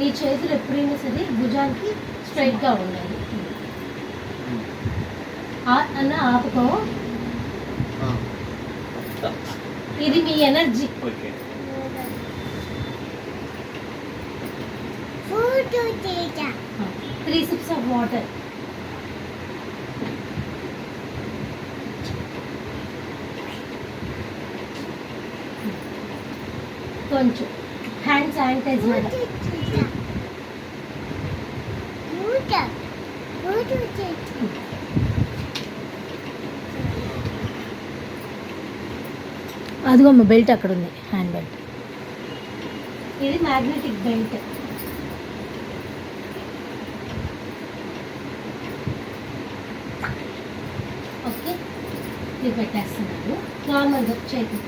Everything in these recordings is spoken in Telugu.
నీ చేతులు ఎప్పుడైనా సరే భుజానికి స్ట్రైట్గా ఉండాలి. ఆ- అన్న ఆపుకో. ఇది మీ energy. Okay. Three sips of water. కొంచెం. హ్యాండ్ శానిటైజ్ అదిగోమ్మ బెల్ట్ అక్కడ ఉంది హ్యాండ్ బెల్ట్ ఇది మ్యాగ్నెటిక్ బెల్ట్ ఓకే ఇది పెట్టేస్తున్నాను. నార్మల్గా చేతి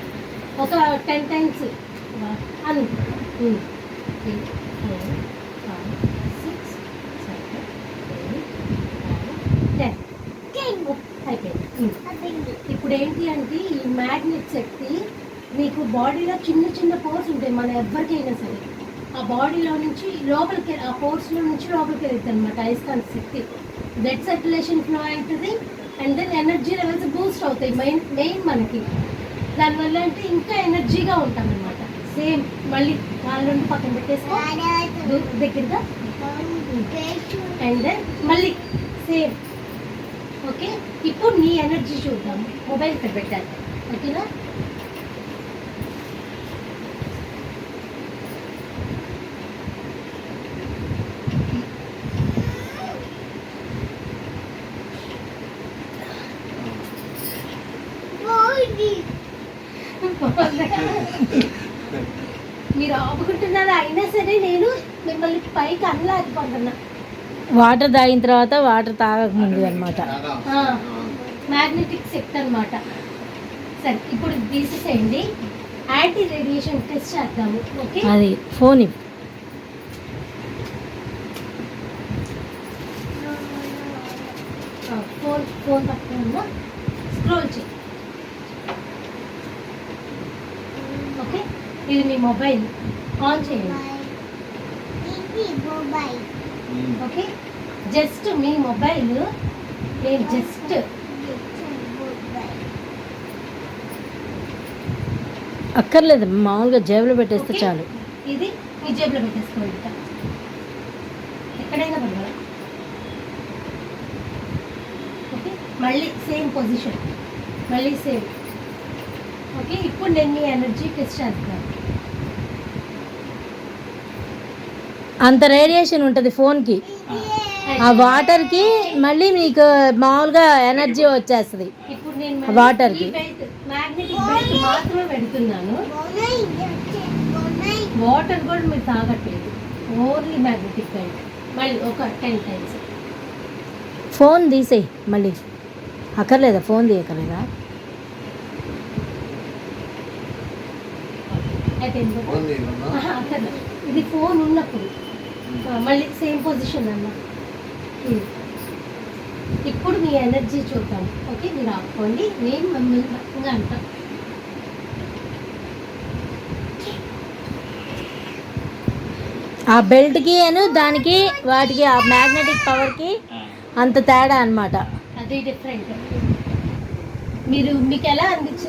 ఒక టెన్ టైమ్స్ అను. అయిపోయింది ఇప్పుడు ఏంటి అంటే ఈ మ్యాగ్నెట్ శక్తి మీకు బాడీలో చిన్న చిన్న పోర్స్ ఉంటాయి మన ఎవరికైనా సరే. ఆ బాడీలో నుంచి లోపలికి ఆ పోర్స్లో నుంచి లోపలికి వెళ్తుంది అనమాట అయస్కాంత శక్తి. బ్లడ్ సర్క్యులేషన్ ఫ్లో అవుతుంది and then energy levels boost అవుతాయి మెయిన్ మెయిన్ మనకి. దానివల్ల అంటే ఇంకా ఎనర్జీగా ఉంటాం అనమాట సేమ్ మళ్ళీ వాళ్ళ నుండి పక్కన పెట్టేసుకో. దగ్గరగా. అండ్ దెన్ మళ్ళీ సేమ్ ఓకే? ఇప్పుడు నీ ఎనర్జీ చూద్దాం. మొబైల్ ఇక్కడ పెట్టాలి. ఓకేనా? మీరు ఆపుకుంటున్నారా? అయినా సరే నేను మిమ్మల్ని పైకి అనలేకపోతున్నా వాటర్ తాగిన తర్వాత వాటర్ తాగక ముందు అనమాట మ్యాగ్నెటిక్ శక్తి అనమాట సరే ఇప్పుడు తీసేసేయండి. యాంటీ రేడియేషన్ టెస్ట్ చేద్దాము ఓకే? అది ఫోన్ ఇవ్వు. ఫోన్ ఫోన్ పట్టుకున్నా స్క్రోల్ చేయి ఓకే? ఇది మీ మొబైల్. ఆన్ చేయండి. ఓకే జస్ట్ మీ మొబైల్ నేను జస్ట్ అక్కర్లేదు మామూలుగా జేబులో పెట్టేస్తే? చాలు. ఇది మీ జేబులో పెట్టేసుకోండి. ఎక్కడైనా పర్వాలేదు. ఓకే మళ్ళీ సేమ్ పొజిషన్ మళ్ళీ సేమ్ ఓకే ఇప్పుడు నేను మీ ఎనర్జీ టెస్ట్ చేస్తాను. అంత రేడియేషన్ ఉంటుంది ఫోన్కి. ఆ వాటర్కి మళ్ళీ మీకు మామూలుగా ఎనర్జీ వచ్చేస్తుంది. ఇప్పుడు నేను ఆ వాటర్కి. మ్యాగ్నెటిక్ బెల్ట్ మాత్రమే పెడుతున్నాను. వాటర్ కూడా మీరు తాగట్లేదు. Only magnetic belt. మళ్ళీ ఒక టెన్ టైమ్స్. ఫోన్ తీసేయి మళ్ళీ. అక్కర్లేదా? ఫోన్ అక్కర్లేదు. ఇది ఫోన్ ఉన్నప్పుడు. మళ్ళీ సేమ్ పొజిషన్ అన్న. ఉమ్. ఇప్పుడు మీ ఎనర్జీ చూద్దాం. ఓకే మీరు ఆపుకోండి. నేను మమ్మల్ని పక్కగా అంటాను ఆ బెల్ట్కి అను దానికి వాటికి ఆ మ్యాగ్నెటిక్ పవర్కి అంత తేడా అన్నమాట. అది డిఫరెంట్ మీరు మీకు ఎలా అనిపించింది?